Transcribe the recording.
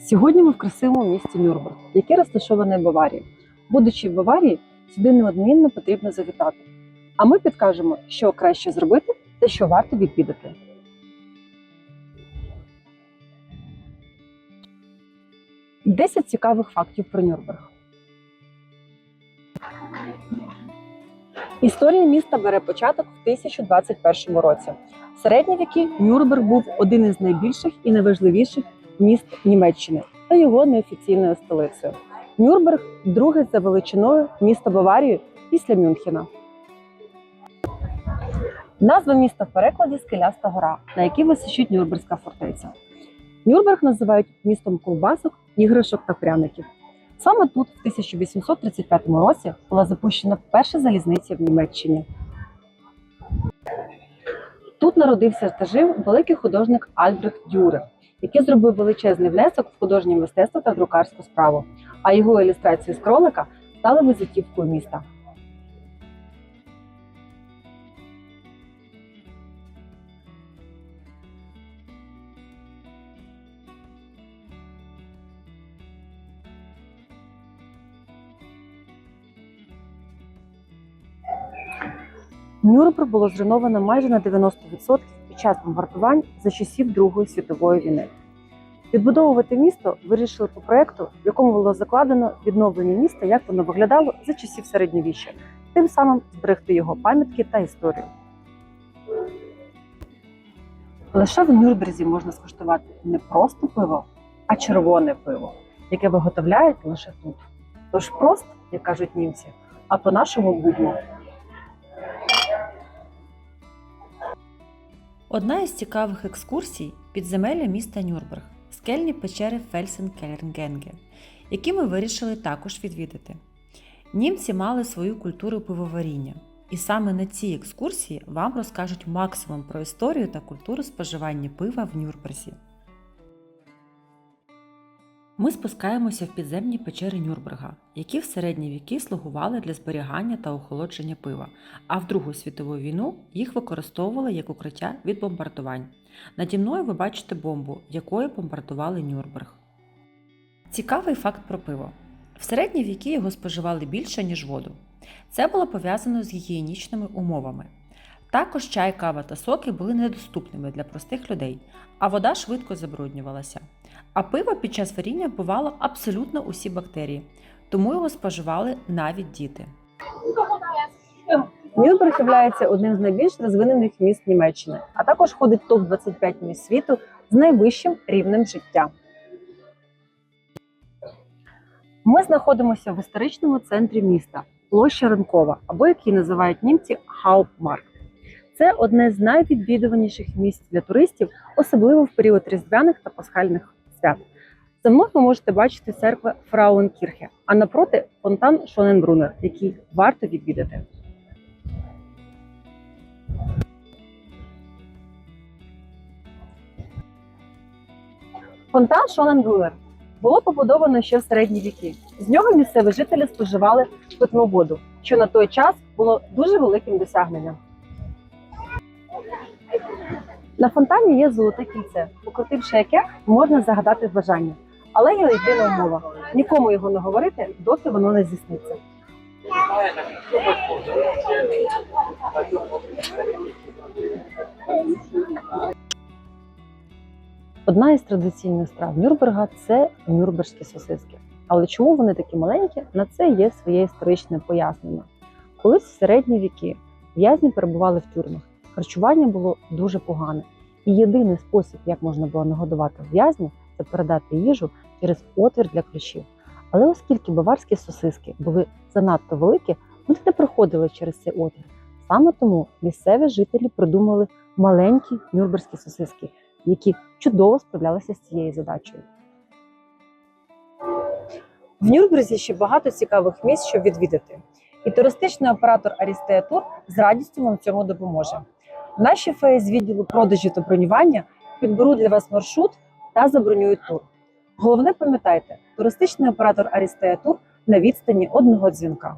Сьогодні ми в красивому місті Нюрнберг, яке розташоване в Баварії. Будучи в Баварії, сюди неодмінно потрібно завітати. А ми підкажемо, що краще зробити та що варто відвідати. Десять цікавих фактів про Нюрнберг. Історія міста бере початок в 1021 році. В середні віки Нюрнберг був один із найбільших і найважливіших міст Німеччини та його неофіційною столицею. Нюрнберг – друге за величиною місто Баварії після Мюнхена. Назва міста в перекладі Скеляста гора, на якій височить Нюрнберзька фортеця. Нюрнберг називають містом ковбасок, іграшок та пряників. Саме тут, в 1835 році, була запущена перша залізниця в Німеччині. Тут народився та жив великий художник Альбрехт Дюрер, який зробив величезний внесок в художнє мистецтво та друкарську справу, а його ілюстрації з кролика стали визитівкою міста. Нюрнберг було зруйновано майже на 90% час бомбардувань за часів Другої світової війни. Відбудовувати місто вирішили по проекту, в якому було закладено відновлення міста, як воно виглядало за часів середньовіччя, тим самим зберегти його пам'ятки та історію. Лише в Нюрнберзі можна скуштувати не просто пиво, а червоне пиво, яке виготовляють лише тут. Тож просто, як кажуть німці, а по-нашому будьмо. Одна із цікавих екскурсій підземелля міста Нюрнберг – скельні печери Фельсенкелернгенге, які ми вирішили також відвідати. Німці мали свою культуру пивоваріння, і саме на цій екскурсії вам розкажуть максимум про історію та культуру споживання пива в Нюрнберзі. Ми спускаємося в підземні печери Нюрнберга, які в середні віки слугували для зберігання та охолодження пива, а в Другу світову війну їх використовували як укриття від бомбардувань. Наді мною ви бачите бомбу, якою бомбардували Нюрнберг. Цікавий факт про пиво. В середні віки його споживали більше, ніж воду. Це було пов'язано з гігієнічними умовами. Також чай, кава та соки були недоступними для простих людей, а вода швидко забруднювалася. А пиво під час варіння вбивало абсолютно усі бактерії, тому його споживали навіть діти. Нюрнберг є одним з найбільш розвинених міст Німеччини, а також входить в топ-25 міст світу з найвищим рівнем життя. Ми знаходимося в історичному центрі міста площа Ринкова, або як її називають німці Hauptmarkt. Це одне з найвідвідуваніших місць для туристів, особливо в період різдвяних та пасхальних свят. За мною ви можете бачити церкву Фрауенкірхе, а напроти фонтан Шоненбрунер, який варто відвідати. Фонтан Шоненбрунер було побудовано ще в середні віки. З нього місцеві жителі споживали питну воду, що на той час було дуже великим досягненням. На фонтані є золоте кільце, покрутивши яке можна загадати бажання. Але є єдина умова: нікому його не говорити, доки воно не здійсниться. Одна із традиційних страв Нюрнберга – це нюрнберзькі сосиски. Але чому вони такі маленькі? На це є своє історичне пояснення. Колись в середні віки в'язні перебували в тюрмах. Харчування було дуже погане. І єдиний спосіб, як можна було нагодувати в'язня, це передати їжу через отвір для ключів. Але оскільки баварські сосиски були занадто великі, вони не проходили через цей отвір. Саме тому місцеві жителі придумали маленькі нюрнберзькі сосиски, які чудово справлялися з цією задачею. В Нюрнберзі ще багато цікавих місць, щоб відвідати. І туристичний оператор Арістея Тур з радістю вам в цьому допоможе. Наші феї з відділу продажі та бронювання підберуть для вас маршрут та забронюють тур. Головне пам'ятайте, туристичний оператор Арістея Тур на відстані одного дзвінка.